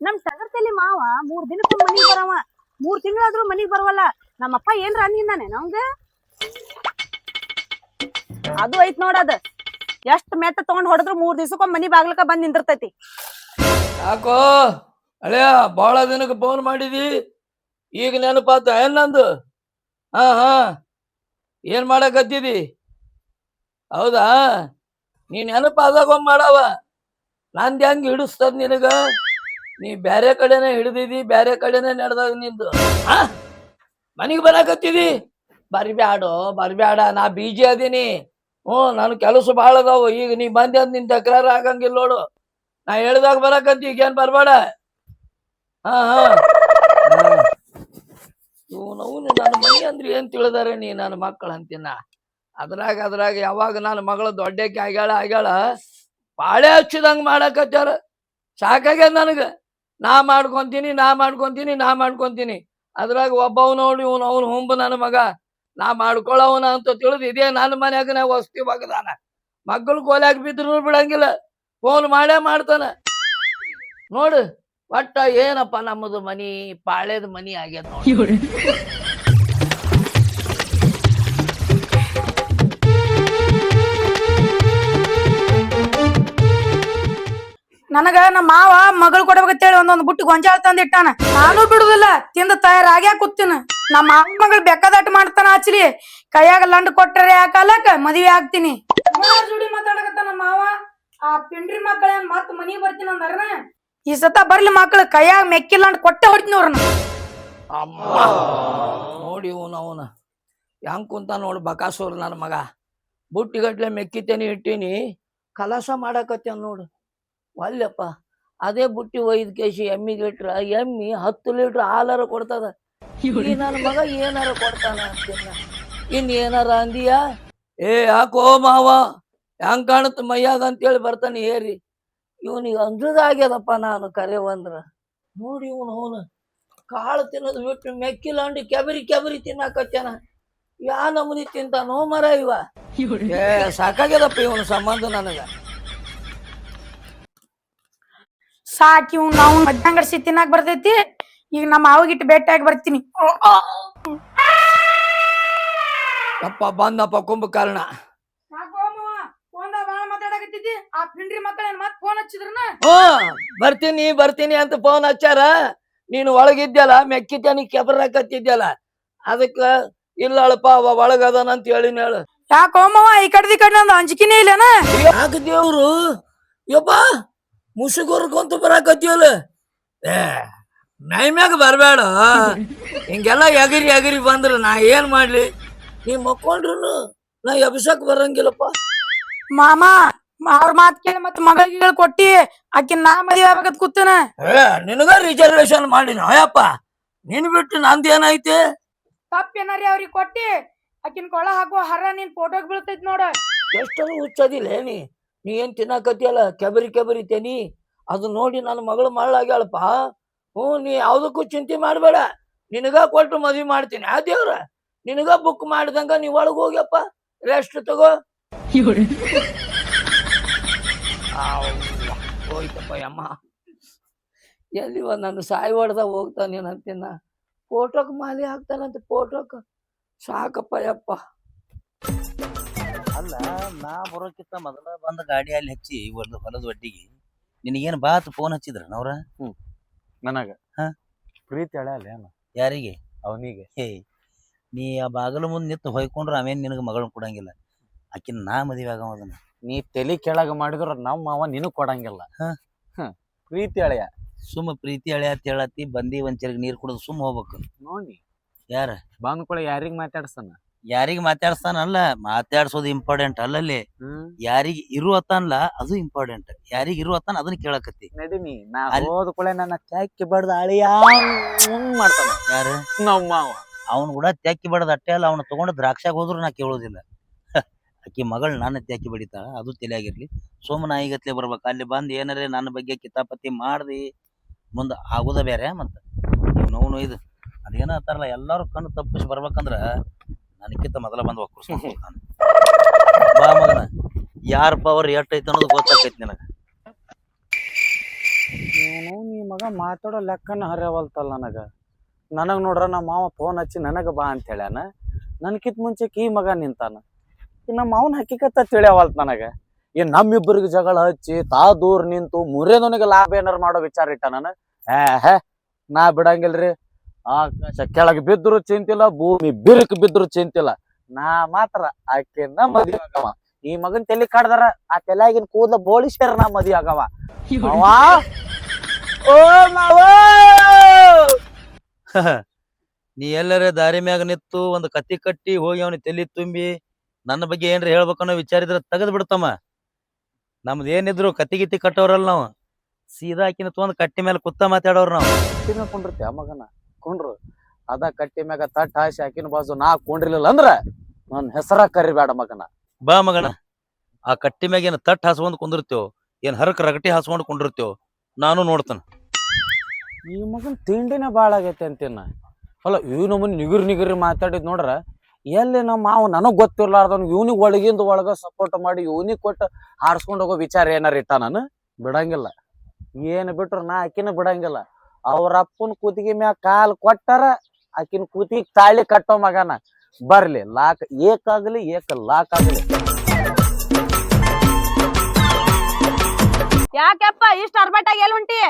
ನಮ್ ಟಗರ್ತಲ್ಲಿ ಮಾವ ಮೂರ್ ದಿನಕ್ಕೆ ಮನಿಗ್ ಬರವ. ಮೂರ್ ತಿಂಗಳಾದ್ರೂ ಮನಿಗ್ ಬರವಲ್ಲ. ನಮ್ಮಪ್ಪ ಏನ್ರ ಅನ್ಗಿಂದಾನೆ ನಮ್ಗ? ಅದು ಐತ್ ನೋಡದ ಎಷ್ಟ್ ಮೆತ್ತ ತಗೊಂಡ್ ಹೊಡೆದ್ರು ಮೂರ್ ದಿವ್ಸಕ್ಕೊಮ್ಮೆ ಮನಿ ಬಾಗ್ಲಕ ಬಂದ್ ನಿಂದಿರ್ತೈತಿ. ಯಾಕೋ? ಅಳೆಯ ಬಹಳ ದಿನಕ್ಕೆ ಫೋನ್ ಮಾಡಿದಿ. ಈಗ ನೆನಪಾತ, ಏನ್ ನಂದು? ಹಾ ಹಾ. ಏನ್ ಮಾಡಕತ್ತಿದಿ ಹೌದಾ? ನೀ ನೆನಪಾದಾಗ ಮಾಡವ. ನಂದ್ ಹೆಂಗ್ ಹಿಡಿಸ್ತದ ನಿನಗ? ನೀ ಬ್ಯಾರೆ ಕಡೆನೆ ಹಿಡ್ದಿದಿ, ಬ್ಯಾರೆ ಕಡೆನೆ ನಡೆದಾಗ ನಿಂದು. ಹಾ ಮನೆಗೆ ಬರಾಕತ್ತಿದಿ? ಬರ್ಬ್ಯಾಡೋ ಬರ್ಬ್ಯಾಡ ನಾ ಬೀಜಿ ಅದೀನಿ. ಹ್ಞೂ, ನನ್ ಕೆಲಸ ಭಾಳ ಅದಾವು. ಈಗ ನೀ ಬಂದೆ ಅಂತ ನಿನ್ ತಕರಾರ ಆಗಂಗಿಲ್ಲ ನೋಡು. ನಾ ಹೇಳ್ದಾಗ ಬರಾಕಂತ ಈಗ ಏನ್ ಬರ್ಬೇಡ? ಹಾ ಹಾ. ಇವನವನು ನನ್ನ ಮನೆ ಅಂದ್ರೆ ಏನ್ ತಿಳಿದಾರೆ ನೀ ನನ್ನ ಮಕ್ಕಳು ಅಂತೀನ? ಅದ್ರಾಗ ಅದ್ರಾಗ ಯಾವಾಗ ನನ್ನ ಮಗಳು ದೊಡ್ಡಕ್ಕೆ ಆಗ್ಯಾಳ ಆಗ್ಯಾಳ, ಬಾಳೆ ಹಚ್ಚಿದಂಗ ಮಾಡಕತ್ತಾರ ಸಾಕಾಗ್ಯದ ನನಗ. ನಾ ಮಾಡ್ಕೊಂತೀನಿ ನಾ ಮಾಡ್ಕೊಂತೀನಿ ನಾ ಮಾಡ್ಕೊಂತೀನಿ. ಅದ್ರಾಗ ಒಬ್ಬವ್ ನೋಡಿ ಇವನು ಅವನು ಹುಂಬ ನನ್ನ ಮಗ. ನಾ ಮಾಡ್ಕೊಳ್ಳವನ ಅಂತ ತಿಳಿದು ಇದೇ ನನ್ನ ಮನ್ಯಾಗ ನಾ ವಸ್ತಿ ಬಗ್ದಾನ ಮಕ್ಕಳು ಕೋಲಾಗ ಬಿದ್ರು ಬಿಡಂಗಿಲ್ಲ. ಫೋನ್ ಮಾಡೇ ಮಾಡ್ತಾನ. ನೋಡು, ಒಟ್ಟ ಏನಪ್ಪ ನಮ್ಮದು ಮನಿ, ಪಾಳ್ಯದ ಮನಿ ಆಗ್ಯದ ನೋಡಿ. ನನಗ ನಮ್ಮ ಮಾವ ಮಗಳು ಕೊಡ್ಬೇಕಂತೇಳಿ ಒಂದೊಂದು ಬುಟ್ಟಿ ಗೊಂಜಾಳ ತಂದಿಟ್ಟಾನ. ನಾನು ಬಿಡುದಿಲ್ಲ, ತಿಂದ ತಯಾರಾಗ್ಯಾ ಕೂತಿನ. ನಮ್ಮ ಮಾವ ಮಗಳು ಬೆಕ್ಕದಾಟ ಮಾಡ್ತಾನ ಆಚಲಿ. ಕೈಯಾಗ ಲಂಡ್ ಕೊಟ್ಟರೆ ಯಾಕಲಕ ಮದ್ವಿ ಆಗ್ತೀನಿ. ಜೋಡಿ ಮಾತಾಡಕತ್ತ ನಮ್ಮ ಮಾವ. ಆ ಪಿಂಡ್ರಿ ಮಕ್ಕಳ ಮತ್ ಮನಿಗ್ ಬರ್ತೀನಿ ಅಂದಾರನ. ಈ ಸತ ಬರ್ಲಿ ಮಕ್ಳು, ಕೈಯಾಗ ಮೆಕ್ಕಿ ಲಂಡ್ ಕೊಟ್ಟೆ ಹೊಡಿತೀನಿ ಅವ್ರನ್ನ. ಅಮ್ಮ. ನೋಡಿ ಅವನ ಹೆಂಗ್ ಕುಂತ ನೋಡು ಬಕಾಸೂರ್ ನನ್ನ ಮಗ. ಬುಟ್ಟಿಗಟ್ಲೆ ಮೆಕ್ಕಿತೇನಿ ಇಟ್ಟೀನಿ. ಕಲಸ ಮಾಡಾಕತ್ತೇನ್ ನೋಡು. ಒಲ್ಲೆಪ್ಪ ಅದೇ ಬುಟ್ಟಿ ಒಯ್ದು ಕೇಸಿ ಎಮ್ಮಿಗೆ ಇಟ್ರ ಎಮ್ಮಿ ಹತ್ತು ಲೀಟ್ರ್ ಹಾಲಾರ ಕೊಡ್ತದ. ಈ ನನ್ನ ಮಗ ಏನಾರ ಕೊಡ್ತಾನ ಇನ್ ಏನಾರ ಅಂದಿಯಾ? ಏ ಯಾಕೋ ಮಾವ ಹೆಂಗ್ ಕಾಣುತ್ತ ಮೈಯಾಗ ಅಂತೇಳಿ ಬರ್ತಾನೆ ಏರಿ. ಇವನಿಗೆ ಅಂದ್ರದಾಗ್ಯದಪ್ಪ ನಾನು ಕರೆವಂದ್ರ. ನೋಡಿ ಇವನು ಅವನು ಕಾಳು ತಿನ್ನೋದು ಬಿಟ್ಟು ಮೆಕ್ಕಿಲಾಂಡಿ ಕೆಬರಿ ಕೆಬರಿ ತಿನ್ನಾಕತ್ತೇನ ಯಾ ನಮೂನಿ ತಿಂತಾನೋ ಮರ ಇವ. ಏ ಸಾಕಾಗ್ಯದಪ್ಪ ಇವನ ಸಂಬಂಧ ನನಗ. ಸಾಕಿ ಇವ್ ನಾವು ಮಧ್ಯಾಹ್ನ ತಿನ್ನಾಕ್ ಬರ್ತೈತಿ. ಈಗ ನಮ್ಮ ಮಾವಗಿಟ್ಟು ಭೇಟಿಯಾಗಿ ಬರ್ತೀನಿ. ಅಪ್ಪ ಬಂದಪ್ಪ ಕುಂಭಕರ್ಣ. ಮಾತಾಡಕತ್ತಿದ್ದಿ. ಆ ಪಿಂಡ್ರಿ ಮಕ್ಕಳೇನ್ ಮತ್ ಫೋನ್ ಹಚ್ಚಿದ್ರನ? ಬರ್ತೀನಿ ಬರ್ತೀನಿ ಅಂತ ಫೋನ್ ಹಚ್ಚಾರ. ನೀನು ಒಳಗಿದ್ಯಲ್ಲ ಮೆಕ್ಕಿದ್ಯಾನಿ ಕೆಬರ್ ಹಾಕತ್ತಿದ್ಯಲ್ಲ. ಅದಕ್ಕ ಇಲ್ಲ ಅಳಪ್ಪ ಅವ ಒಳಗದಾನ ಅಂತ ಹೇಳಿ ಹೇಳು. ಯಾಕೋ ಮಾವ ಈ ಕಡ್ದಿ ಕಡೆ ನಂದು ಅಂಜಿಕಿನೇ ಇಲ್ಲನ? ಯಾಕ ದೇವ್ರು? ಯಪ್ಪ ಮುಸುಗುರ್ಕೊಂತ ಬರಾಕತ್ತೀವಲ್ಲ? ಏ ನೈಮ್ಯಾಗ ಬರಬೇಡ ಹಿಂಗೆಲ್ಲ ಎಗರಿ ಎಗರಿ ಬಂದ್ರ ನಾ ಏನ್ ಮಾಡ್ಲಿ? ನೀ ಮಕ್ಕೊಂಡ್ರು ನಾ ಎಬ್ಸಕ್ ಬರಂಗಿಲ್ಲಪ್ಪ. ಮಾಮ ಅವ್ರ ಮಾತ್ ಕೇಳಿ ಮತ್ ಮಗಳಿಗೆ ಕೊಟ್ಟಿ ಆಕಿನ್ ನಾ ಮದುವೆ ಆಗ್ಬೇಕಂತ ಕೂತನ. ಏ ನಿನಗ ರಿಸರ್ವೇಶನ್ ಮಾಡಿನ ಅಯ್ಯಪ್ಪ ನಿನ್ ಬಿಟ್ಟು ನಂದೇನೈತಿ? ತಪ್ಪೇನಾರಿ ಅವ್ರಿಗೆ ಕೊಟ್ಟಿ? ಆಕಿನ ಕೊಳ ಹಾಕುವ ಹರ ನಿನ್ ಫೋಟೋಗ್ ಬೀಳ್ತೈತಿ ನೋಡ. ಎಷ್ಟೊಂದು ಹುಚ್ಚದಿಲ್ಲ ನೀ? ನೀ ಏನು ತಿನ್ನಕತ್ತಿಯಲ್ಲ? ಕೆಬರಿ ಕೆಬರಿ ತೇನಿ. ಅದು ನೋಡಿ ನನ್ನ ಮಗಳು ಮಳ್ಳಾಗ್ಯಾಳಪ್ಪ. ಹ್ಞೂ ನೀ ಯಾವುದಕ್ಕೂ ಚಿಂತೆ ಮಾಡಬೇಡ. ನಿನಗ ಕೊಟ್ಟು ಮದುವೆ ಮಾಡ್ತೀನಿ. ಆ ದೇವ್ರ ನಿನಗ ಬುಕ್ ಮಾಡಿದಂಗ ನೀ ಒಳಗೆ ಹೋಗ್ಯಪ್ಪ. ರೆಸ್ಟ್ ತಗೋ. ಹೋಯ್ತಪ್ಪ ಅಮ್ಮ ಎಲ್ಲಿವ ನನ್ನ ಸಾಯಿ ಹೊಡೆದ ಹೋಗ್ತಾನೆ ಅಂತಿನ ಫೋಟೋಕ್ ಮಾಲಿ ಹಾಕ್ತಾನಂತ ಫೋಟೋಕ್ ಸಾಕಪ್ಪ ಯಪ್ಪ. ಅಲ್ಲ ನಾ ಬರೋಕ್ಕಿಂತ ಮೊದಲ ಬಂದ ಗಾಡಿ ಅಲ್ಲಿ ಹಚ್ಚಿ ಒಂದು ಹೊಲದ ಒಡ್ಡಿಗೆ ನಿನಗೇನು ಬಾತ್ ಫೋನ್ ಹಚ್ಚಿದ್ರ ಅವ್ರ? ನನಗ? ಹ. ಪ್ರೀತಿ ಅಲ್ಲ ಯಾರಿಗೆ? ಅವನಿಗೆ. ಹೇ ನೀ ಆ ಬಾಗಲ ಮುಂದೆ ನಿಂತು ಹೊಯ್ಕೊಂಡ್ರೆ ಅವೇನ್ ನಿನಗೆ ಮಗಳನ್ನ ಕೊಡಂಗಿಲ್ಲ. ಆಕಿನ ನಾ ಮದುವೆ ಆಗವದನ್ನ ನೀ ತಲೆ ಕೆಳಗ ಮಾಡಿದ್ರ ನಮ್ಮ ಮಾವ ನಿನಗ್ ಕೊಡಂಗಿಲ್ಲ. ಹಾ. ಹ್ಮ್. ಪ್ರೀತಿ ಅಳೆಯ ಸುಮ್ಮ ಪ್ರೀತಿ ಹಳೆ ಅಂತ ಹೇಳತ್ತಿ ಬಂದಿ ಒಂದ್ ನೀರು ನೀರ್ ಕುಡಿದು ಸುಮ್ಮ ಹೋಗ್ಬೇಕು. ನೋಡಿ. ಯಾರ? ಬಂದ್ಕೊಳ ಯಾರಿಗ್ ಮಾತಾಡ್ಸನ? ಯಾರಿಗೆ ಮಾತಾಡ್ಸ್ತಾನಲ್ಲ ಮಾತಾಡ್ಸೋದು ಇಂಪಾರ್ಟೆಂಟ್ ಅಲ್ಲಲ್ಲಿ. ಯಾರಿಗ ಇರುವತ್ತಲ್ಲ ಅದು ಇಂಪಾರ್ಟೆಂಟ್ ಯಾರಿಗೆ ಇರುವತ್ತಾನ ಅದನ್ನ ಕೇಳಕತ್ತಿ. ನಡಿನಿ ನಾ ಅಲ್ಲಿ- ಹೋದ ಕೂಡ ನನ್ನ ತ್ಯಾಕಿ ಬಡ್ದ ಅಳಿಯ ಮಾಡ್ತಾನ. ಯಾರು? ನಮ್ಮ ಮಾವ. ಅವನು ಕೂಡ ತ್ಯಾಕಿ ಬಡದ ಅಟ್ಟೆ ಅಲ್ಲ ಅವನು ತಗೊಂಡು ದ್ರಾಕ್ಷಾಗ ಹೋದ್ರು ನಾ ಕೇಳೋದಿಲ್ಲ. ಅಕ್ಕಿ ಮಗಳು ನನ್ನ ತ್ಯಾಕಿ ಬಡಿತಾಳ ಅದು ತಲೆಯಾಗಿರ್ಲಿ. ಸೋಮನ ಈಗತ್ಲೆ ಬರ್ಬೇಕು ಅಲ್ಲಿ ಬಂದು ಏನಾರೇ ನನ್ನ ಬಗ್ಗೆ ಕಿತಾಪತಿ ಮಾಡ್ದಿ ಮುಂದೆ ಆಗುದ ಬೇರೆ ಮತ್ತ. ನೋವು ಇದು ಅದೇನ ಅಂತಾರಲ್ಲ ಎಲ್ಲಾರು ಕಣ್ಣು ತಪ್ಪಿಸಿ ಬರ್ಬೇಕಂದ್ರ ನನಕ್ಕಿಂತ ಮೊದಲ ಬಂದು ಒಕ್ಕರ್ಸ್ಕೊಂಡು ನಾನು ಬಾ ಮಗನ, ಯಾರ ಪವರ್ ಎಷ್ಟು ಐತೆ ಅನ್ನೋದು ಗೊತ್ತಾಕೈತಿ ನಿನಗ. ಏನು ನೀ ಮಗ ಮಾತಾಡೋ ಲೆಕ್ಕನ ಹರಿಯವಲ್ತಲ್ಲ ನನಗೆ. ನನಗೆ ನೋಡ್ರ ನಮ್ಮ ಮಾವ ಫೋನ್ ಹಚ್ಚಿ ನನಗೆ ಬಾ ಅಂತ ಹೇಳ್ಯಾನ. ನನ್ಕಿತ್ ಮುಂಚೆ ಕೀ ಮಗ ನಿಂತಾನ. ಈ ನಮ್ಮ ಮಾವನ ಹಕ್ಕಿಕತ್ತ ತಿಳಿಯವಲ್ತ ನನಗೆ. ಏನ್ ನಮ್ಮಿಬ್ಬರಿಗೆ ಜಗಳ ಹಚ್ಚಿ ತಾ ದೂರ ನಿಂತು ಮುರಿಯೋದನಿಗೆ ಲಾಭ ಏನಾರ ಮಾಡೋ ವಿಚಾರ ಇಟ್ಟ ನಾನು. ಏ, ಹೇ, ನಾ ಬಿಡಂಗಿಲ್ರಿ. ಆಕಾಶ ಕೆಳಗೆ ಬಿದ್ರು ಚಿಂತಿಲ್ಲ ಭೂಮಿ ಬಿರುಕು ಬಿದ್ರು ಚಿಂತಿಲ್ಲ. ನಾ ಮಾತ್ರ ಆಕೆನ ಮದ್ವೆ ಆಗವ. ಈ ಮಗನ್ ತಲೆ ಕಾಡ್ದಾರ ಆ ತಲೆಯಾಗಿನ ಕೂದಲ ಬೋಳಿಸ್ಯಾರ ನಾ ಮದಿ ಆಗವ. ಓ ಮಾವ! ನೀ ಎಲ್ಲರ ದಾರಿ ಮ್ಯಾಗ ನಿತ್ತು ಒಂದು ಕತ್ತಿ ಕಟ್ಟಿ ಹೋಗಿ ಅವನಿಗೆ ತಲೆ ತುಂಬಿ ನನ್ನ ಬಗ್ಗೆ ಏನ್ರ ಹೇಳ್ಬೇಕನ್ನೋ ವಿಚಾರ ಇದ್ರ ತೆಗೆದು ಬಿಡ್ತಮ್ಮ. ನಮ್ದು ಏನಿದ್ರು ಕತ್ತಿ ಗಿತ್ತಿ ಕಟ್ಟೋರಲ್ಲ ನಾವು. ಸೀದಾ ಆಕಿನ ತೊಗೊಂಡ್ ಕಟ್ಟಿ ಮೇಲೆ ಕುತ್ತ ಮಾತಾಡೋರು ನಾವು. ಕಟ್ಟಿ ಮ್ಯಾಗ ಕುಂಡಿರ್ತಿ ಆ ಮಗನ? ಕುಂಡ್ರು. ಅದ ಕಟ್ಟಿ ಮ್ಯಾಗ ತಟ್ಟ ಹಾಸಿ ಹಾಕಿನ ಬಾಜು ನಾ ಕುಂಡ್ರಿಲಿಲ್ಲ ಅಂದ್ರ ನನ್ ಹೆಸರ ಕರಿಬೇಡ ಮಗನ. ಬಾ ಮಗನ. ಆ ಕಟ್ಟಿ ಮ್ಯಾಗ ಏನ್ ತಟ್ ಹಾಸ್ಕೊಂಡ್ ಕುಂದಿರ್ತೇವ್ ಏನ್ ಹರಕ್ ರಗಟಿ ಹಾಸ್ಕೊಂಡ್ ಕುಂಡಿರ್ತೇವ್ ನಾನು ನೋಡ್ತಾನ. ಈ ಮಗನ್ ತಿಂಡಿನೇ ಬಾಳ ಆಗೈತೆ ಅಂತೀನ. ಅಲ್ಲ ಇವ್ ನಮ್ಮನ್ ನಿಗುರ್ ನಿಗುರಿ ಮಾತಾಡಿದ್ ನೋಡ್ರ ಎಲ್ಲಿ ನಮ್ಮ ಮಾವ ನನಗ್ ಗೊತ್ತಿರ್ಲಾರ್ದವ್ ಇವ್ನಿಗೆ ಒಳಗಿಂದ ಒಳಗ ಸಪೋರ್ಟ್ ಮಾಡಿ ಇವ್ನಿಗೆ ಕೊಟ್ಟು ಹಾರ್ಸ್ಕೊಂಡು ಹೋಗೋ ವಿಚಾರ ಏನಾರ ಇಟ್ಟ ನಾನು? ಬಿಡಂಗಿಲ್ಲ. ಏನು ಬಿಟ್ರು ನಾ ಆಕಿನ ಬಿಡಂಗಿಲ್ಲ. ಅವ್ರ ಅಪ್ಪನ ಕೂತಿಗೆ ಮ್ಯಾಗ ಕಾಲ್ ಕೊಟ್ಟಾರ ಆಕಿನ ಕೂತಿಗೆ ತಾಳಿ ಕಟ್ಟೋ ಮಗನ. ಬರ್ಲಿ ಲಾಕ್ ಏಕಾಗ್ಲಿ ಏಕ ಲಾಕ್ ಆಗ್ಲಿ. ಯಾಕೆಪ್ಪ ಇಷ್ಟ ಅರ್ಬಟ್ಟಾಗಿ ಎಲ್ಲಿ ಹೊಂಟಿ?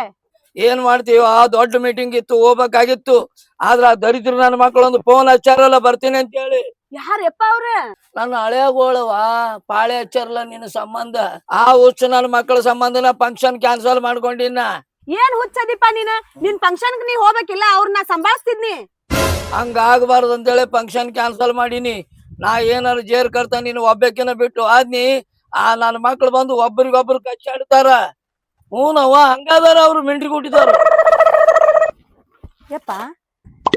ಏನ್ ಮಾಡ್ತೀವಿ ಆ ದೊಡ್ಡ ಮೀಟಿಂಗ್ ಇತ್ತು ಹೋಗ್ಬೇಕಾಗಿತ್ತು. ಆದ್ರ ಆ ದರಿದ್ರ ನನ್ನ ಮಕ್ಕಳೊಂದು ಫೋನ್ ಹಚ್ಚಾರಲ್ಲ ಬರ್ತೀನಿ ಅಂತ ಹೇಳಿ ಯಾರಪ್ಪ ಅವ್ರ? ನನ್ನ ಹಳೆಗೋಳವ ಪಾಳೆ ಹಚ್ಚಾರಲ್ಲ ನಿನ್ನ ಸಂಬಂಧ. ಆ ಹುಚ್ಚು ನನ್ನ ಮಕ್ಕಳ ಸಂಬಂಧನ ಫಂಕ್ಷನ್ ಕ್ಯಾನ್ಸಲ್ ಮಾಡ್ಕೊಂಡಿನ ಏನ್ ಹುಚ್ಚದಿಪ್ಪ ನೀನ್? ನಿನ್ ಫಂಕ್ಷನ್ ನೀ ಹೋಗ್ಬೇಕಿಲ್ಲ ಅವ್ರನ್ನ ಸಂಭಾಳಿಸ್ತಿದ್ನಿ. ಹಂಗ ಆಗ್ಬಾರ್ದು ಅಂತೇಳಿ ಫಂಕ್ಷನ್ ಕ್ಯಾನ್ಸಲ್ ಮಾಡೀನಿ. ನಾ ಏನಾರು ಜೇರ್ ಕರ್ತ ನೀನು ಒಬ್ಬಕಿನ ಬಿಟ್ಟು ಆದ್ನಿ ಆ ನನ್ ಮಕ್ಳು ಬಂದು ಒಬ್ರಿಗೊಬ್ರು ಕಚ್ಚಾಡ್ತಾರ. ಹ್ಞೂನವ್ವ ಹಂಗಾದಾರ ಅವ್ರು ಮಿಂಟ್ರಿ ಕೊಟ್ಟಿದಾರ ಯಪ್ಪ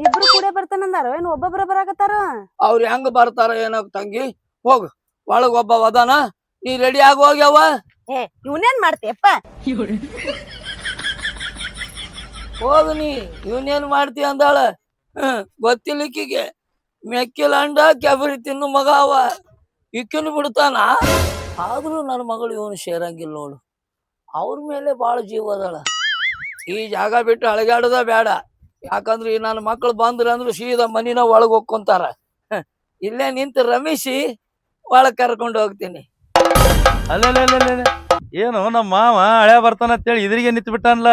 ಇಬ್ರು ಕೂಡ ಬರ್ತಾನಂದಾರ? ಏನ್ ಒಬ್ಬೊಬ್ರ ಬರಾಕತ್ತಾರ? ಅವ್ರು ಹೆಂಗ್ ಬರ್ತಾರ ಏನೋ ತಂಗಿ? ಹೋಗ್ ಒಳಗ್ ಒಬ್ಬ ಅದಾನ ನೀ ರೆಡಿ ಆಗಿ ಹೋಗ್ಯವ ಏ ಇವನೇನ್ ಮಾಡ್ತೀಯಪ್ಪ ಹೋಗ್ ನೀ ಇವನೇನ್ ಮಾಡ್ತಿ ಅಂದಾಳ. ಹ್ಮ್ ಗೊತ್ತಿಲ್ಲ ಈಕಿಗೆ ಮೆಕ್ಕಿಲ ಅಂಡ, ಕೆಬರಿ ತಿನ್ನು ಮಗ ಅವ. ಇಕ್ಕಿನ ಬಿಡ್ತಾನ. ಆದ್ರೂ ನನ್ನ ಮಗಳು ಇವನು ಸೇರಂಗಿಲ್ಲ ನೋಡು. ಅವ್ರ ಮೇಲೆ ಬಾಳ ಜೀವ ಅದಾಳ. ಈ ಜಾಗ ಬಿಟ್ಟು ಅಳಗಾಡದ ಬೇಡ ಯಾಕಂದ್ರೆ ಈ ನನ್ನ ಮಕ್ಕಳು ಬಂದ್ರ ಅಂದ್ರೆ ಸೀದಾ ಮನಿನ ಒಳಗ್ ಹೋಗ್ಕೊಂತಾರ ಇಲ್ಲೇ ನಿಂತು ರಮೇಶಿ ಒಳಗ್ ಕರ್ಕೊಂಡು ಹೋಗ್ತೀನಿ. ಅಲ್ಲ ಏನು, ನಮ್ಮ ಮಾವ ಹಳೆ ಬರ್ತಾನ ಅಂತೇಳಿ ಇದ್ರಿಗೆ ನಿಂತು ಬಿಟ್ಟಾನ್ಲ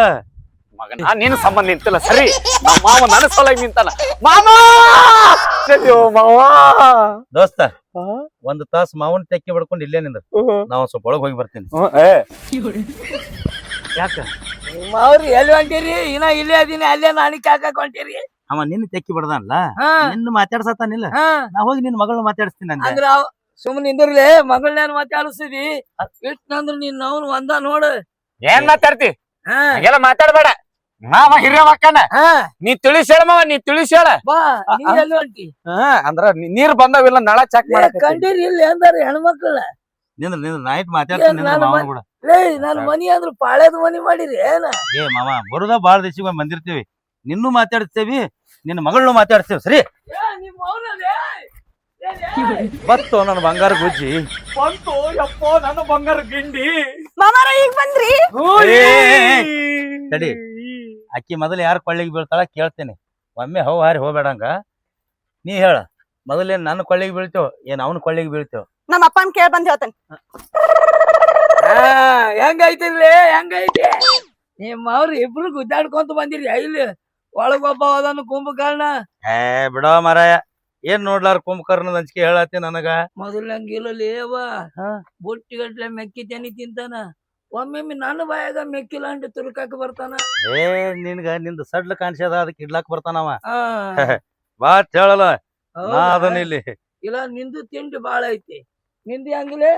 ಮಗನ. ನಿನ್ನ ಸಂಬಂಧ ನಿಂತಿಲ್ಲ. ಸರಿ. ನಮ್ಮ ಮಾವ ನನ್ನ ನಿಂತಾನ. ಮಾಮ! ಅಯ್ಯೋ ಮಾವ! ದೋಸ್ತ ಒಂದ್ ತಾಸ್ ಮಾವನ್ ತೆಕ್ಕಿ ಬಡ್ಕೊಂಡು ಇಲ್ಲೇ ನಿಂದ ನಾವ್ ಸ್ವಲ್ಪ ಒಳಗ್ ಹೋಗಿ ಬರ್ತೀನಿ. ಯಾಕ? ಅವ್ರಿ ಎಲ್ಲಿ ಹೊಂಟಿರಿ? ಇನ್ನ ಇಲ್ಲೇ ಅದೀನಿ ಅಲ್ಲೇ ನಾಣಿಕೆ ಹಾಕಕ್ ಹೊಂಟಿರಿ. ಅವ ನಿನ್ನ ತೆಕ್ಕಿ ಬಿಡದಲ್ಲ ಹಾ. ನಿನ್ನ ಮಾತಾಡ್ಸತ್ತಾನಿಲ್ಲ ಹಾ. ನಾ ಹೋಗಿ ನಿನ್ ಮಗಳನ್ನ ಮಾತಾಡಿಸ್ತೀನಿ ಅಂದೆ. ಅಂದ್ರ ಅವ್ ಸುಮ್ಮನೆ ನಿಂದಿರ್ಲಿ ಮಗಳನ್ನೇನ್ ಮಾತಾಡಿಸ್ತಿದಿ ಅಂದ್ರ ನೀನ್ ಅವ್ನು ಒಂದ ನೋಡು. ಏನ್ ಮಾತಾಡ್ತಿ? ಹಾ. ಹಂಗೆಲ್ಲ ಮಾತಾಡ್ಬೇಡ. ಮಾವ ಹಿರಿಯ ಮಕ್ಕನ ಹಾ. ನೀ ತಿಳಿಸ್ ಹೇಳ ಮಾವ ನೀ ತಿಳಿಸ್ ಹೇಳ ಬಾ ನೀ ಎಲ್ಲಿ ಹೊಂಟಿ? ಅಂದ್ರ ನೀ- ನೀರ್ ಬಂದವಿಲ್ಲ ನಳ ಚೆಕ್ ಏ, ಮಾಡಕ್ ಕಂಡೀರಿ ಇಲ್ಲಿ ಅಂದಾರ ಹೆಣ್ಮಕ್ಳ. ನಿಂದ್ರ ನಿಂದ್ರ ನೈಟ್ ಮಾತಾಡ್ತೀನಿ ನಿಂದ್ರ ನಾನು ಮಾವನ್ ಕೂಡ. ಲೇ ನನ್ ಮನಿ ಅಂದ್ರ ಪಾಳ್ಯದ ಮನಿ ಮಾಡಿರಿ ಏನ? ಏ ಮಾವ ಬರುದ ಬಾಳ ದಿವಸ ಬಂದಿರ್ತೀವಿ. ನಿನ್ನೂ ಮಾತಾಡ್ತೇವಿ ನಿನ್ನ ಮಗಳನ್ನೂ ಮಾತಾಡ್ತೇವಿ ಸರಿ? ಏ? ಏ? ಬತ್ತು ನನ್ನ ಬಂಗಾರ ಗುಜ್ಜಿ. ಬಂತು ಯಪ್ಪ ನನ್ನ ಬಂಗಾರ ಗಿಂಡಿ. ಮಾಮಾರ ಈಗ ಬಂದ್ರಿ? ಏ, ತಡಿ. ಅಕ್ಕಿ ಮೊದಲು ಯಾರು ಕೊಳ್ಳಿಗೆ ಬೀಳ್ತಾಳ ಕೇಳ್ತೇನೆ. ಒಮ್ಮೆ ಹೋ ಹಾರಿ ಹೋಗ್ಬೇಡಂಗ. ನೀ ಹೇಳ ಮೊದಲೇನ್ ನನ್ನ ಕೊಳ್ಳಿಗೆ ಬೀಳ್ತೇವ ಏನ್ ಅವನ ಕೊಳ್ಳಿಗೆ ಬೀಳ್ತೇವ? ನಮ್ಮ ಅಪ್ಪನ್ ಕೇಳಿ ಬಂದ್ ಹೇಳ್ತೇನೆ. ಹಾ ಹೆಂಗೈತಿರ್ಲಿ ಹೆಂಗೈತಿ? ನಿಮ್ಮ ಅವ್ರು ಇಬ್ರು ಗುದ್ದಾಡ್ಕೊಂತ ಬಂದಿರಿ ಇಲ್ಲಿ ಒಳಗೊಬ್ಬ ಅದನ್ನು ಕುಂಭಕರ್ಣ? ಏ ಬಿಡೋ ಮಾರಾಯ ಏನ್ ನೋಡ್ಲಾರ ಕುಂಭಕರ್ಣದ ಅಂಜಿಕೆ ಹೇಳತ್ತಿ ನನಗ? ಮೊದಲಂಗಿಲ್ಲ ಅವ. ಹಾ. ಬುಟ್ಟಿಗಟ್ಲೆ ಮೆಕ್ಕಿ ತೆನಿ ತಿಂತಾನ. ಒಮ್ಮೊಮ್ಮೆ ನನ್ನ ಬಾಯಾಗ ಮೆಕ್ಕಿಲ್ಲ ಅಂಡ್ ತುರುಕಾಕ ಬರ್ತಾನ. ಏ ನಿನ್ಗ ನಿಂದ ಸಡ್ಲ ಕಾಣಿಸ್ಯದ ಅದಕ್ಕೆ ಇಡ್ಲಾಕ್ ಬರ್ತಾನವ ಆ, ಬಾ ಹೇಳಲ್ಲ ನಾ ಹೌದಾ? ಅದನ್ನ ಇಲ್ಲಿ. ಇಲ್ಲ ನಿಂದು ತಿಂಡಿ ಬಾಳ ಐತಿ. ನಿಂದು ಹಂಗಿಲೆ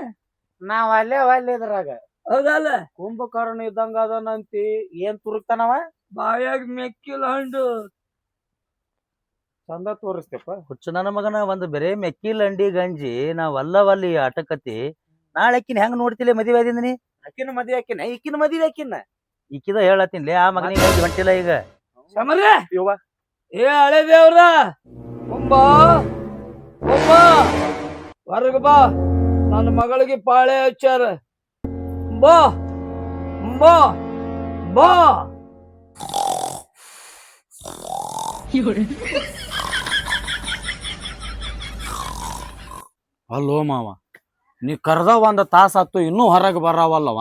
ನಾವ್ ಅಲ್ಲೇ ಅಲ್ಲೇ ಇದ್ರಾಗ. ಹೌದಲ್ಲ? ಕುಂಭಕರ್ಣ ಇದ್ದಂಗ ಅದನಂತಿ ಏನ್ ತುರುಕ್ತಾನವ ಬಾಯಾಗ ಮೆಕ್ಕಿಲ್ಲ ಹಂಡು ಚಂದ ತೋರಿಸ್ತೇಪ ಹುಚ್ಚು ನನ್ನ ಮಗನ ಒಂದು ಬೇರೆ ಮೆಕ್ಕಿಲ್ ಹಂಡಿ ಗಂಜಿ ನಾವ್ ಅಲ್ಲವಲ್ಲಿ ಆಟಕತಿ ನಾಳೆ ಅಕ್ಕಿನ ಹೆಂಗ್ ನೋಡ್ತಿಲ್ಲ ಮದುವೆ ಆದಿಂದನಿ ಆಕಿನ ಮದ್ವೆ ಆಕಿನ ಈಕಿನ ಮದ್ವೆ ಆಕಿನ. ಈಕಿದ ಹೇಳತ್ತೀನಿ ಆ ಮಗನಿಗೆ ಐದು ಈಗ. ಏ ಹಳೆ ದೇವ್ರ! ಕುಂಬ ಹೊರಗ ಬಾ. ನನ್ನ ಮಗಳಿಗೆ ಪಾಳೆ ಹಚ್ಚಾರ. ಬಾ. ಬಾ. ಅಲ್ಲೋ ಮಾವ. ನೀ ಕರ್ದ ಒಂದ್ ತಾಸ ಆತು ಇನ್ನೂ ಹೊರಗೆ ಬರವಲ್ಲವ?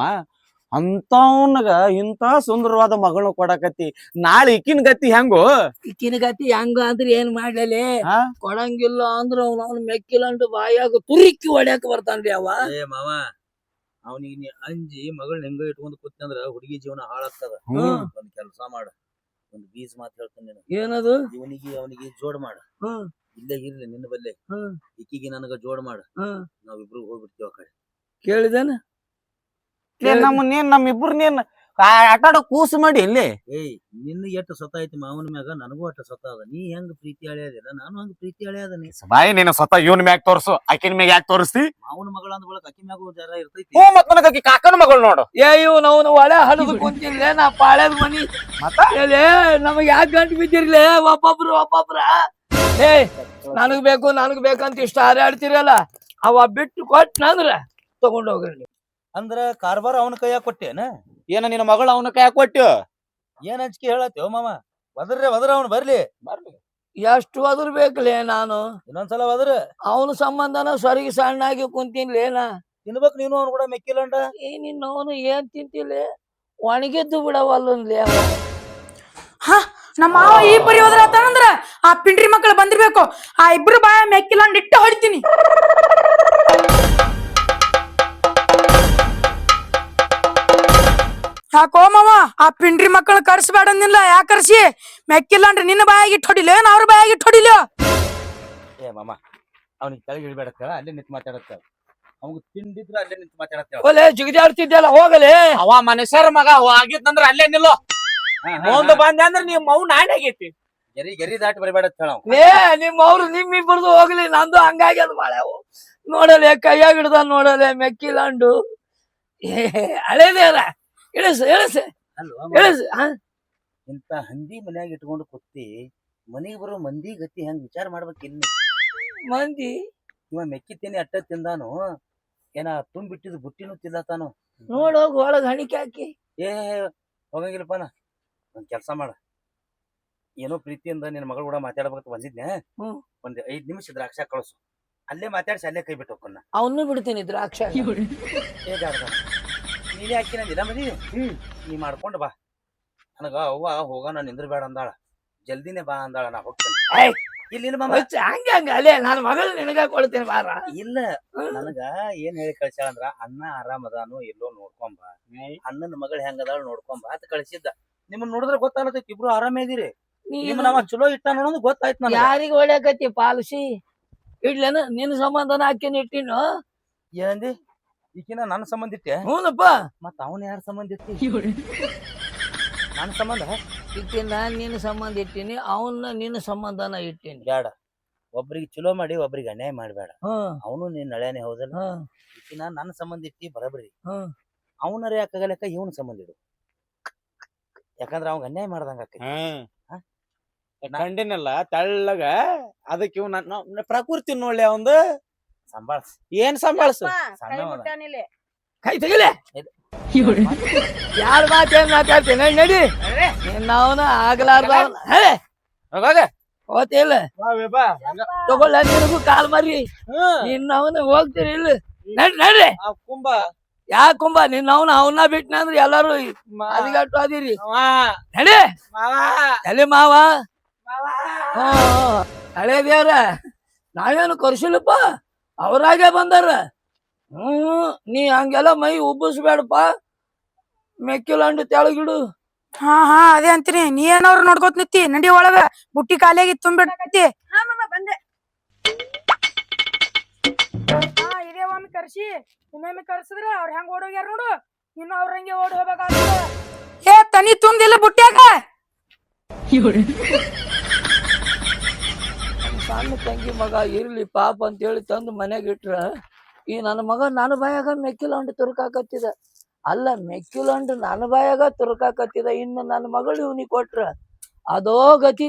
ಅಂತವನ್ಗ ಇಂತ ಸುಂದರವಾದ ಮಗಳು ಕೊಡಕತ್ತಿ ನಾಳೆ ಇಕ್ಕಿನ ಗತಿ ಹೆಂಗೋ? ಈಕಿನ ಗತಿ ಹೆಂಗ ಅಂದ್ರೆ ಏನ್ ಮಾಡ್ಲೇ ಹಾ? ಕೊಡಂಗಿಲ್ಲ ಅಂದ್ರ ಅವ್ನ ಮೆಕ್ಕಿಲಂಡು ಬಾಯಾಗ ತುರಿಕ್ಕಿ ಹೊಡ್ಯಾಕ ಬರ್ತಾನ್ರಿ ಅವ. ಏ ಮಾವ ಅವನಿಗೆ ನೀ ಅಂಜಿ ಮಗಳ್ ಹೆಂಗ ಇಟ್ಕೊಂಡ್ ಕೂತ್ಕಂದ್ರ ಹುಡುಗಿ ಜೀವನ ಹಾಳಾಗ್ತದ. ಹ್ಮ್. ಒಂದ್ ಕೆಲಸ ಮಾಡ. ಒಂದ್ ಬೀಜ ಮಾತ್ ಹೇಳ್ತಾನೆ ಏನದು? ಇವನಿಗೆ ಅವನಿಗೆ ಜೋಡ್ ಮಾಡ. ಹ್ಮ್. ಇಲ್ಲೇ ಇರ್ಲಿ ನಿನ್ನ ಬಲ್ಲೆ ಹ್ಮ್ ಈಕಿಗೆ ನನಗ ಜೋಡ್ ಮಾಡ. ಹ್ಮ್ ನಾವಿಬ್ರು ಹೋಗ್ಬಿಡ್ತೀವಿ ಆ ಕಡೆ. ಕೇಳಿದೇನ? ಏ, ನಮ್ಮ ನೀನ್ ನಮ್ಮಿಬ್ರು ನೀನ್ ಆಟಾಡ ಕೂಸು ಮಾಡಿ ಇಲ್ಲಿ. ಏಯ್ ನಿನ್ನ ಎಷ್ಟು ಸತ ಐತಿ ಮಾವನ ಮ್ಯಾಗ ನನಗೂ ಅಟ್ಟ ಸತ ಅದ. ನೀ ಹೆಂಗ್ ಪ್ರೀತಿ ಅಳಿಯೋದಿಲ್ಲ ನಾನು ಹಂಗ ಪ್ರೀತಿ ಅಳಿಯೋದನಿ ಬಾಯಿ ನೀನು ಸ್ವತಃ ಇವನ್ ಮ್ಯಾಗ ತೋರ್ಸು ಆಕಿನ ಮ್ಯಾಗ ಯಾಕೆ ತೋರಿಸ್ತಿ? ಮಾವನ ಮಗಳ ಅಂದ ಬಳಕ ಅಕ್ಕಿ ಮ್ಯಾಗೂ ಜರ ಇರ್ತೈತಿ. ಹ್ಞೂ ಮತ್ ನನಗ ಆಕಿ ಕಾಕನ ಮಗಳು ನೋಡು. ಏ ಇವ್ ನಾವು ಒಳೆ ಹಡದು ಕುಂತಿಲ್ಲ ನಾ ಪಾಳ್ಯದ ಮನಿ. ಮತ್ತೆ? ನಮಗ್ ಯಾಕೆ ಗಂಟು ಬಿದ್ದಿರ್ಲಿ ಒಬ್ಬೊಬ್ರು ಒಬ್ಬೊಬ್ರ. ಏ ನನಗ್ ಬೇಕು ನನಗ್ ಬೇಕಂತ ಇಷ್ಟ ಹಾರಾಡ್ತಿರಲ್ಲ ಅವ ಬಿಟ್ಟು ಕೊಟ್ನಂದ್ರ ತಗೊಂಡ್ ಹೋಗ್ರಿ ನೀವು. ಅಂದ್ರ ಕಾರ್ಬಾರ್ ಅವನ ಕೈಯಾಗ ಕೊಟ್ಟೇನ? ಏನ ನಿನ್ನ ಮಗಳ ಅವನ ಕೈಯಾಗ ಕೊಟ್ಟು ಏನ್ ಹಂಚಿಕೆ ಹೇಳತ್ತೇವ ಮಾಮ? ವದ್ರೇ ವದ್ರ ಬರಲಿ. ಬರ್ಲಿ. ಎಷ್ಟು ಅದ್ರ ಬೇಕಲೇ ನಾನು? ಇನ್ನೊಂದ್ಸಲ ವದ್ರ. ಅವನ ಸಂಬಂಧನ ಸರಿಗೆ ಸಣ್ಣಾಗಿ ಕುಂತಿನ್ಲೇನ ತಿನ್ಬೇಕು ನೀನು ಅವ್ನು ಕೂಡ ಮೆಕ್ಕಿಲಂಡ. ಏ ನಿನ್ನ ಅವನು ಏನ್ ತಿಂತಿಲ್ಲ? ಒಣಗಿದ್ದು ಬಿಡವಲ್ಲ ಹಾ ನಮ್ಮ ಮಾವ ಈ ಪರಿ ಹೋದ್ರ ಆತಂದ್ರ ಆ ಪಿಂಡ್ರಿ ಮಕ್ಕಳು ಬಂದಿರ್ಬೇಕು. ಆ ಇಬ್ರು ಬಾಯ ಮೆಕ್ಕಿಲ್ಲ ಇಟ್ಟ ಹೊಡಿತೀನಿ. ಯಾಕೋ ಮಾವ ಆ ಪಿಂಡ್ರಿ ಮಕ್ಕಳು ಕರ್ಸ್ಬೇಡ ಅಂದಿಲ್ಲ ಯಾಕೆ ಕರ್ಸಿ? ಮೆಕ್ಕಿಲ್ಲ ಅಂದ್ರೆ ನಿನ್ನ ಬಾಯಾಗಿ ಇಟ್ಟು ಹೊಡಿಲ ಏನ್ ಅವ್ರ ಬಾಯಾಗಿ ಇಟ್ಟು ಹೊಡಿಲ? ಏ ಮಾಮ ಅವ್ನಿಗೆ ಕೆಳಗೆ ಇಳ್ಬೇಡತ್ತ ಅಲ್ಲೇ ನಿಂತು ಮಾತಾಡತ್ತ ಅವ್ನು ತಿಂಡಿದ್ರ ಅಲ್ಲೇ ನಿಂತು ಮಾತಾಡತ್ತ ಒಲೆ ಜಿಗಿದಾಡ್ತಿದ್ದಲ್ಲ ಹೋಗಲೇ. ಅವ ಮನುಷ್ಯರ ಮಗ ಆಗಿದ್ನಂದ್ರ ಅಲ್ಲೇ ನಿಲ್ಲೋ. ಮುಂದ್ ಬಂದೆ ಅಂದ್ರ ನೀವ್ ಮೌನ ನಾನೇ ಆಗೈತಿ. ಗೆರಿ ಬರಬೇಡ ದಾಟಿ ಬರಬೇಡತ್ತ ಹೇಳ ಲೇ ನಿಮ್ಮ ಅವ್ರು ನಿಮ್ಮಿಬ್ಬರದು ಹೋಗ್ಲಿ ನಂದು ಹಂಗಾಗ್ಯದ ಮಾಡ್ಯಾವು ನೋಡಲೆ ಕೈಯಾಗ ಹಿಡ್ದ ನೋಡಲೆ ಮೆಕ್ಕಿಲಾಂಡು. ಏ ಹಳೇದೇರ ಇಳಿಸು ಇಳಿಸು. ಇಳಿಸು ಹಾ. ಇಂತ ಹಂದಿ ಮನ್ಯಾಗ ಇಟ್ಕೊಂಡು ಕುತ್ತಿ ಮನಿಗೆ ಬರೋ ಮಂದಿ ಗತಿ ಹೆಂಗ್ ವಿಚಾರ ಮಾಡ್ಬೇಕು ಇನ್ನು? ಮಂದಿ? ಇವ ಮೆಕ್ಕಿತೇನೆ ಅಟ್ಟ ತಿಂದಾನು ಏನ ತುಂಬಿಟ್ಟಿದ್ ಬುಟ್ಟಿನೂ ತಿನ್ನತಾನು ನೋಡೋಗ ಒಳಗ್ ಹಣಿಕೆ ಹಾಕಿ. ಏ ಹೋಗಂಗಿಲ್ಲಪ್ಪ ನಾ. ಒಂದ್ ಕೆಲಸ ಮಾಡ. ಏನೋ ಪ್ರೀತಿಯಿಂದ ನಿನ್ನ ಮಗಳು ಕೂಡ ಮಾತಾಡ್ಬೇಕು ಬಂದಿದ್ನೆ. ಹ್ಮ್. ಒಂದ್ ಐದ್ ನಿಮಿಷ ದ್ರಾಕ್ಷ ಕಳಿಸು. ಅಲ್ಲೇ ಮಾತಾಡ್ಸಿ ಅಲ್ಲೇ ಕೈ ಬಿಟ್ಟು ಹೋಗ್ಕೊಂಡ ಅವನು ಬಿಡ್ತೀನಿ ದ್ರಾಕ್ಷ. ನೀನೇ ಹಾಕಿ ನಂದಿಲ್ಲ ಮದಿ? ಹ್ಮ್ ನೀ ಮಾಡ್ಕೊಂಡು ಬಾ. ನನಗ ಅವ್ವ ಹೋಗೋಣ ನಿಂದ್ರ ಬೇಡ ಅಂದಾಳ. ಜಲ್ದಿನೇ ಬಾ ಅಂದಾಳ ನಾ ಹೋಗ್ತೇನೆ. ಇಲ್ಲಿ ಮಾಮ. ಹಂಗ ಹಂಗ ಅಲ್ಲೇ ನನ್ ಮಗಳ ನಿನಗ ಕೊಡ್ತೀನಿ ಬಾರ. ಇಲ್ಲ ನನಗ ಏನ್ ಹೇಳಿ ಕಳ್ಸ್ಯಾಳ ಅಂದ್ರ ಅಣ್ಣ ಆರಾಮದಾನು ಎಲ್ಲೋ ನೋಡ್ಕೊಂಬ. ಅಣ್ಣನ ಮಗಳ ಹೆಂಗದಾಳ ನೋಡ್ಕೊಂಬ ಅಂತ ಕಳ್ಸಿದ್ದ. ನಿಮ್ಮನ್ನ ನೋಡಿದ್ರೆ ಗೊತ್ತಾಗತೈತಿ ಇಬ್ರು ಆರಾಮೇ ಇದೀರಿ. ನಿಮ್ಮ ನಾವ ಚಲೋ ಇಟ್ಟ ಅನ್ನೋದು ಗೊತ್ತಾಯ್ತು ಯಾರಿಗ ಯಾರಿಗ ಒಳ್ಯಾಕತಿ ಪಾಲಿಸಿ? ಇಡ್ಲೇನ ನಿನ್ನ ಸಂಬಂಧನ ಹಾಕಿನ ಇಟ್ಟಿನ? ಏನಂದಿ? ಈಕಿನ ನನ್ನ ಸಂಬಂಧ ಇಟ್ಟೆ. ಹ್ಞೂನಪ್ಪ ಮತ್ತ ಅವನ ಯಾರ ಸಂಬಂಧ ಇಟ್ಟಿ? ನನ್ನ ಸಂಬಂಧ? ಇಟ್ಟಿನ ನಿನ್ನ ಸಂಬಂಧ ಇಟ್ಟಿನಿ ಅವನ್ನ ನಿನ್ನ ಸಂಬಂಧನ ಇಟ್ಟಿನಿ. ಬೇಡ ಒಬ್ರಿಗೆ ಚಲೋ ಮಾಡಿ ಒಬ್ರಿಗೆ ಅನ್ಯಾಯ ಮಾಡಬೇಡ. ಹ್ಮ್ ಅವನು ನಿನ್ ನಳೆನೆ ಹೌದಲ್ಲ? ಹ್ಮ್ ಈಕಿನ ನನ್ನ ಸಂಬಂಧ ಇಟ್ಟಿ ಬರಬ್ರಿ. ಹ್ಮ್ ಅವನರ ಯಾಕಾಗಲಕ್ಕ ಇವನ್ ಸಂಬಂಧ ಇಡು? ಯಾಕಂದ್ರ ಅವಂಗ ಅನ್ಯಾಯ ಮಾಡ್ದಂಗ ಆಕೈತಿ. ಹಾ? ಕಂಡಿನಲ್ಲ ತೆಳ್ಳಗ ಅದಕ್ಕೆ ಇವ್ ಪ್ರಕೃತಿ ನೋಡ್ಲಿ ಅವಂದು. ಸಂಭಾಳ್ಸ್. ಏನ್ ಸಂಭಾಳ್ಸು? ಕೈ ತೆಗಿಲೆ? ಯಾರ ಮಾತೇನ್ ಮಾತಾಡ್ತೀನಿ ನಡಿ, ನಡಿ. ನಿನ್ನ ಅವನ. ಆಗ್ಲಾರ್ದ ಹೋತಿಲ್ಲ. ತಗೊಳ್ಳ ನಿನಗೂ ಕಾಲ್ ಮರಿ. ನಿನ್ನ ಅವನ ಹೋಗ್ತೀರಿ ಇಲ್ಲ. ನಡಿ ನಡ್ರಿ ಕುಂಬ. ಯಾಕುಂಬ ನಿನ್ನ ಅವನ ಅವನ್ನ ಬಿಟ್ನಂದ್ರ ಎಲ್ಲಾರು ಅದಿಗಟ್ಟು ಅದಿರಿ ಹೇಳಿ ನಡಿ. ಮಾವ. ಹಳೆ ದೇವ್ರ. ನಾವೇನು ಕರ್ಸಿಲ್ಲಪ್ಪ? ಅವರಾಗೆ ಬಂದಾರ. ಹ್ಮ್ ನೀ ಹಂಗೆಲ್ಲ ಮೈ ಉಬ್ಬಿಸ್ಬೇಡಪ್ಪ. ಮೆಕ್ಕಿಲಂಡು ತೆಳಗಿಡು. ಹಾ ಹಾ ಅದೇ ಅಂತೀನಿ ನೀ ಏನವ್ರು ನೋಡ್ಕೋತ ನಿತ್ತಿ ನಡಿ ಒಳಗ. ಬುಟ್ಟಿ ಖಾಲಿಯಾಗಿ ತುಂಬಿಡಕತ್ತಿ. ಹಾ ಬಂದೆ. ಕರ್ಸಿ ಇನ್ನೊಮ್ಮೆ ಕರ್ಸಿದ್ರ ಅವ್ರ ಹೆಂಗ್ ಓಡೋಗ್ಯಾರ ನೋಡು. ಇನ್ನು ಅವ್ರ ಹಂಗೆ ಓಡಿ ಹೋಗ್ಬೇಕಾಗ್ತದ ಏ ತನಿ ತುಂಬಿಲ್ಲ ಬುಟ್ಟ್ಯಾಗ? ಸಣ್ಣ ತಂಗಿ ಮಗ ಇರ್ಲಿ ಪಾಪ ಅಂತ ಹೇಳಿ ತಂದು ಮನೆಗೆ ಇಟ್ರ ಈ ನನ್ನ ಮಗ ನನ್ನ ಬಾಯಾಗ ಮೆಕ್ಕಿಲಂಡು ತುರುಕಾಕತ್ತಿದ. ಅಲ್ಲ ಮೆಕ್ಕಿಲಂಡು ನನ್ನ ಬಾಯಾಗ ತುರುಕಾಕತ್ತಿದ ಇನ್ನು ನನ್ನ ಮಗಳು ಇವನಿಗೆ ಕೊಟ್ರ. ಅದೋ ಗತಿ.